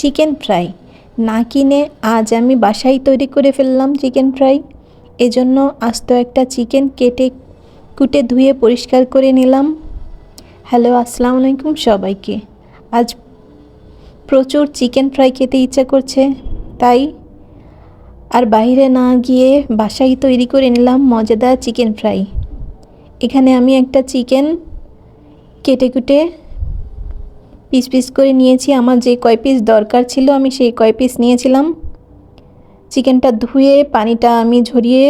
Chicken fry. না কিনে আজ আমি বাসায় তৈরি করে ফেললাম চিকেন ফ্রাই। এজন্য আস্ত একটা চিকেন কেটে কুটে ধুয়ে পরিষ্কার করে নিলাম। হ্যালো, আসসালামু আলাইকুম সবাইকে। আজ প্রচুর চিকেন ফ্রাই খেতে ইচ্ছা করছে, তাই আর বাইরে না গিয়ে বাসায় তৈরি করে নিলাম মজাদার চিকেন ফ্রাই। এখানে আমি একটা চিকেন কেটে কুটে পিস পিস করে নিয়েছি। আমার যে কয় পিস দরকার ছিল, আমি সেই কয় পিস নিয়েছিলাম। চিকেনটা ধুয়ে, পানিটা আমি ঝরিয়ে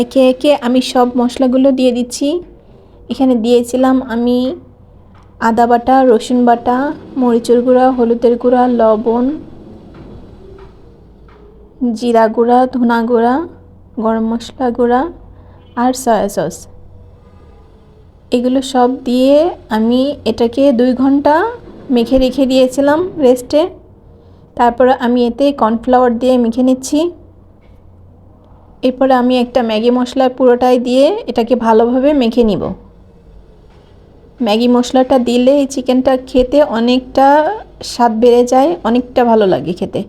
একে একে আমি সব মশলাগুলো দিয়ে দিচ্ছি। এখানে দিয়েছিলাম আমি আদা বাটা, রসুন বাটা, মরিচের গুঁড়া, হলুদের গুঁড়া, লবণ, জিরা গুঁড়া, ধনা গুঁড়া, গরম মশলা গুঁড়া আর সয়া সস। এগুলো সব দিয়ে আমি এটাকে দুই ঘণ্টা মেখে রেখে দিয়েছিলাম রেস্টে তারপর আমি এতে কর্নফ্লাওয়ার দিয়ে মেখে নিচ্ছি। এরপরে আমি একটা ম্যাগি মশলা পুরোটাই দিয়ে এটাকে ভালোভাবে মেখে নিব। ম্যাগি মশলাটা দিলে এই চিকেনটা খেতে অনেকটা স্বাদ বেড়ে যায়, অনেকটা ভালো লাগে খেতে।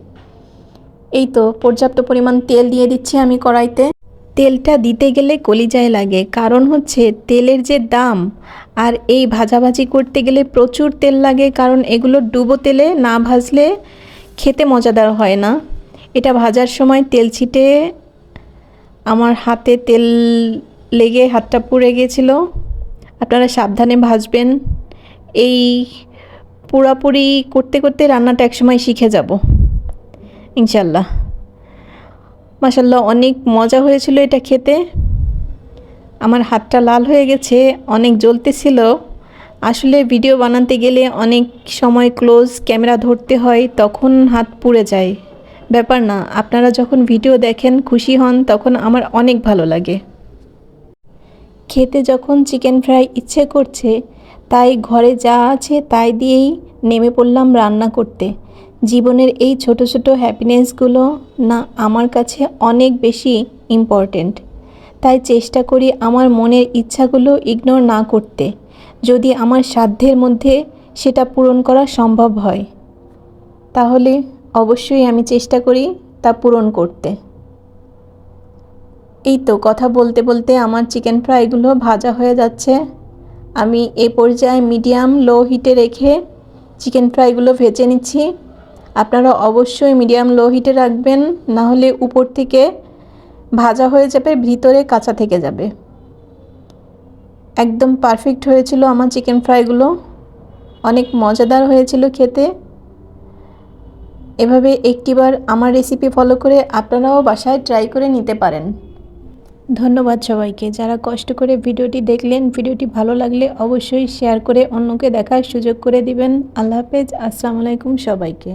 এই তো পর্যাপ্ত পরিমাণ তেল দিয়ে দিচ্ছি আমি কড়াইতে। তেলটা দিতে গেলে কলিজায় লাগে। কারণ হচ্ছে তেলের যে দাম, আর এই ভাজাভাজি করতে গেলে প্রচুর তেল লাগে, কারণ এগুলো ডুবো তেলে না ভাজলে খেতে মজাদার হয় না। এটা ভাজার সময় তেল ছিটে আমার হাতে তেল লেগে হাতটা পুড়ে গিয়েছিল। আপনারা সাবধানে ভাজবেন। এই পুরাপুরি করতে করতে রান্নাটা একসময় শিখে যাব। ইনশাল্লাহ মাসাল্লাহ অনেক মজা হয়েছিল এটা খেতে। আমার হাতটা লাল হয়ে গেছে, অনেক জ্বলতেছিল। আসলে ভিডিও বানাতে গেলে অনেক সময় ক্লোজ ক্যামেরা ধরতে হয়, তখন হাত পুড়ে যায়। ব্যাপার না, আপনারা যখন ভিডিও দেখেন, খুশি হন, তখন আমার অনেক ভালো লাগে। খেতে যখন চিকেন ফ্রাই ইচ্ছে করছে, তাই ঘরে যা আছে তাই দিয়েই নেমে পড়লাম রান্না করতে। জীবনের এই ছোট ছোট হ্যাপিনেসগুলো না আমার কাছে অনেক বেশি ইম্পর্টেন্ট তাই চেষ্টা করি আমার মনের ইচ্ছাগুলো ইগনোর না করতে, যদি আমার সাধ্যের মধ্যে সেটা পূরণ করা সম্ভব হয়। তাহলে অবশ্যই আমি চেষ্টা করি তা পূরণ করতে। এই তো কথা বলতে বলতে আমার চিকেন ফ্রাইগুলো ভাজা হয়ে যাচ্ছে। আমি এ পর্যায়ে মিডিয়াম লো হিটে রেখে চিকেন ফ্রাইগুলো ভেজে নিচ্ছি। আপনারা অবশ্যই মিডিয়াম লো হিটে রাখবেন না হলে উপর থেকে ভাজা হয়ে যাবে, ভিতরে কাঁচা থেকে যাবে। একদম পারফেক্ট হয়েছিল আমার চিকেন ফ্রাইগুলো অনেক মজাদার হয়েছিল খেতে। এভাবে একটিবার আমার রেসিপি ফলো করে আপনারাও বাসায় ট্রাই করে নিতে পারেন। ধন্যবাদ সবাইকে। যারা কষ্ট করে ভিডিওটি দেখলেন, ভিডিওটি ভালো লাগলে অবশ্যই শেয়ার করে অন্যকে দেখার সুযোগ করে দিবেন। আল্লাহ হাফেজ। আসসালামু আলাইকুম সবাইকে।